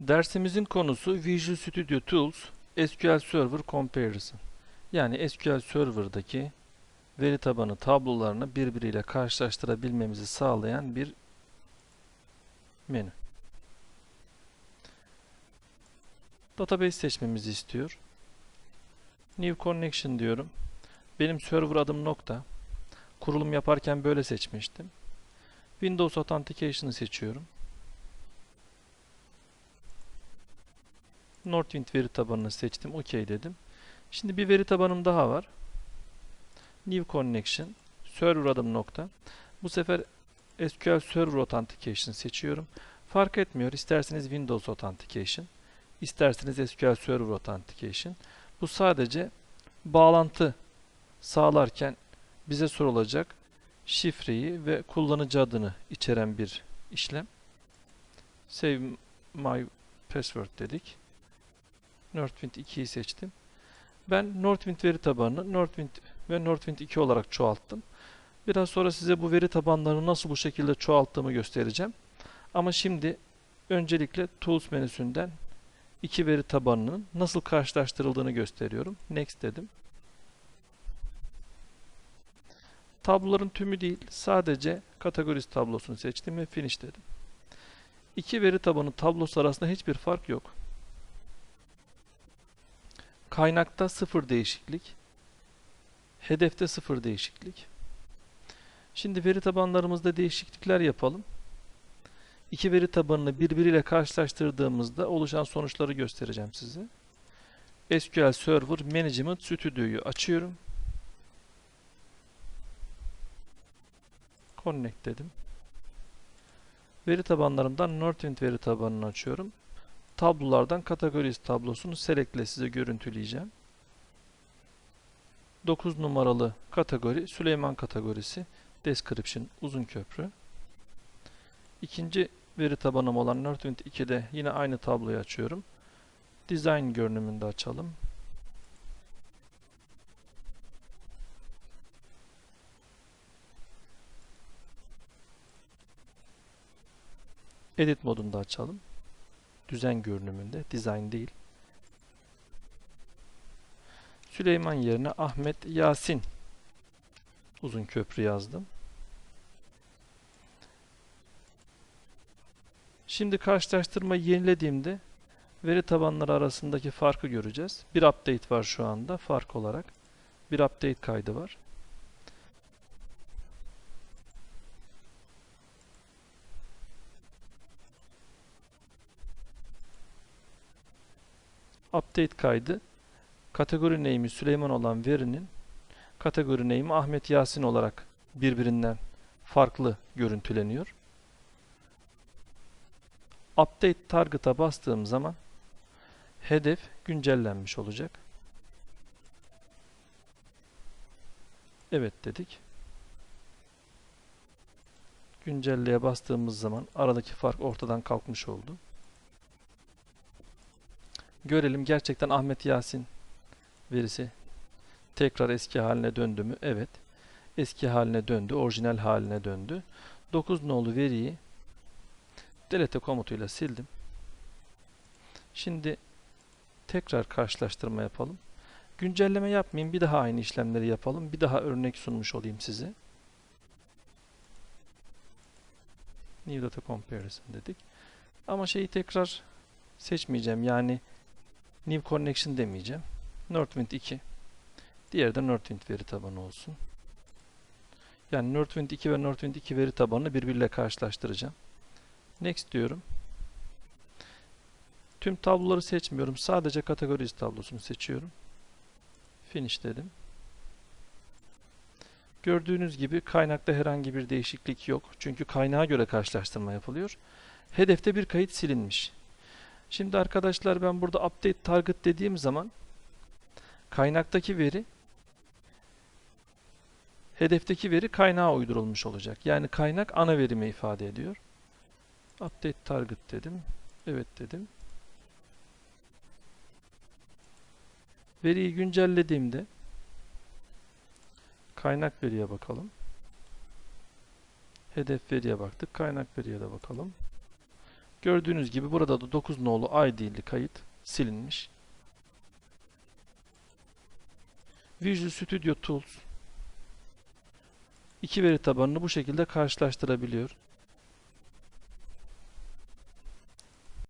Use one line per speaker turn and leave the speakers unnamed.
Dersimizin konusu Visual Studio Tools SQL Server Comparison. Yani SQL Server'daki veri tabanı tablolarını birbiriyle karşılaştırabilmemizi sağlayan bir menü. Database seçmemizi istiyor. New Connection diyorum. Benim server adım nokta. Kurulum yaparken böyle seçmiştim. Windows Authentication'ı seçiyorum. Northwind veri tabanını seçtim. OK dedim. Şimdi bir veri tabanım daha var. New Connection. Server adım nokta. Bu sefer SQL Server Authentication seçiyorum. Fark etmiyor. İsterseniz Windows Authentication. isterseniz SQL Server Authentication. Bu sadece bağlantı sağlarken bize sorulacak şifreyi ve kullanıcı adını içeren bir işlem. Save my password dedik. Northwind 2'yi seçtim. Ben Northwind veri tabanını Northwind ve Northwind 2 olarak çoğalttım. Biraz sonra size bu veri tabanlarını nasıl bu şekilde çoğalttığımı göstereceğim. Ama şimdi öncelikle Tools menüsünden iki veri tabanının nasıl karşılaştırıldığını gösteriyorum. Next dedim. Tabloların tümü değil, sadece kategorisi tablosunu seçtim ve finish dedim. İki veri tabanı tablosu arasında hiçbir fark yok. Kaynakta sıfır değişiklik. Hedefte sıfır değişiklik. Şimdi veri tabanlarımızda değişiklikler yapalım. İki veri tabanını birbiriyle karşılaştırdığımızda oluşan sonuçları göstereceğim size. SQL Server Management Studio'yu açıyorum. Connect dedim. Veri tabanlarımdan Northwind veri tabanını açıyorum. Tablolardan kategorisi tablosunu selectle size görüntüleyeceğim. 9 numaralı kategori Süleyman kategorisi Description uzun köprü. İkinci veri tabanım olan Northwind 2'de yine aynı tabloyu açıyorum. Design görünümünde açalım. Edit modunda açalım. Düzen görünümünde, design değil. Süleyman yerine Ahmet Yasin uzun köprü yazdım. Şimdi karşılaştırma yenilediğimde veri tabanları arasındaki farkı göreceğiz. Bir update var şu anda fark olarak. Bir update kaydı var. Update kaydı kategori name'i Süleyman olan verinin kategori name'i Ahmet Yasin olarak birbirinden farklı görüntüleniyor. Update Target'a bastığım zaman hedef güncellenmiş olacak. Evet dedik. Güncelleye bastığımız zaman aradaki fark ortadan kalkmış oldu. Görelim gerçekten Ahmet Yasin verisi tekrar eski haline döndü mü? Evet. Eski haline döndü. Orijinal haline döndü. 9 nolu veriyi delete komutuyla sildim. Şimdi tekrar karşılaştırma yapalım. Güncelleme yapmayayım. Bir daha aynı işlemleri yapalım. Bir daha örnek sunmuş olayım size. New Data Comparison dedik. Ama şeyi tekrar seçmeyeceğim. Yani New Connection demeyeceğim. Northwind 2. Diğeri de Northwind veri tabanı olsun. Yani Northwind 2 ve Northwind 2 veri tabanını birbiriyle karşılaştıracağım. Next diyorum. Tüm tabloları seçmiyorum. Sadece kategoriz tablosunu seçiyorum. Finish dedim. Gördüğünüz gibi kaynakta herhangi bir değişiklik yok. Çünkü kaynağa göre karşılaştırma yapılıyor. Hedefte bir kayıt silinmiş. Şimdi arkadaşlar ben burada update target dediğim zaman kaynaktaki veri hedefteki veri kaynağa uydurulmuş olacak. Yani kaynak ana verimi ifade ediyor. Update target dedim. Evet dedim. Veriyi güncellediğimde kaynak veriye bakalım. Hedef veriye baktık. Kaynak veriye de bakalım. Gördüğünüz gibi burada da 9 nolu ID'li kayıt silinmiş. Visual Studio Tools iki veri tabanını bu şekilde karşılaştırabiliyor.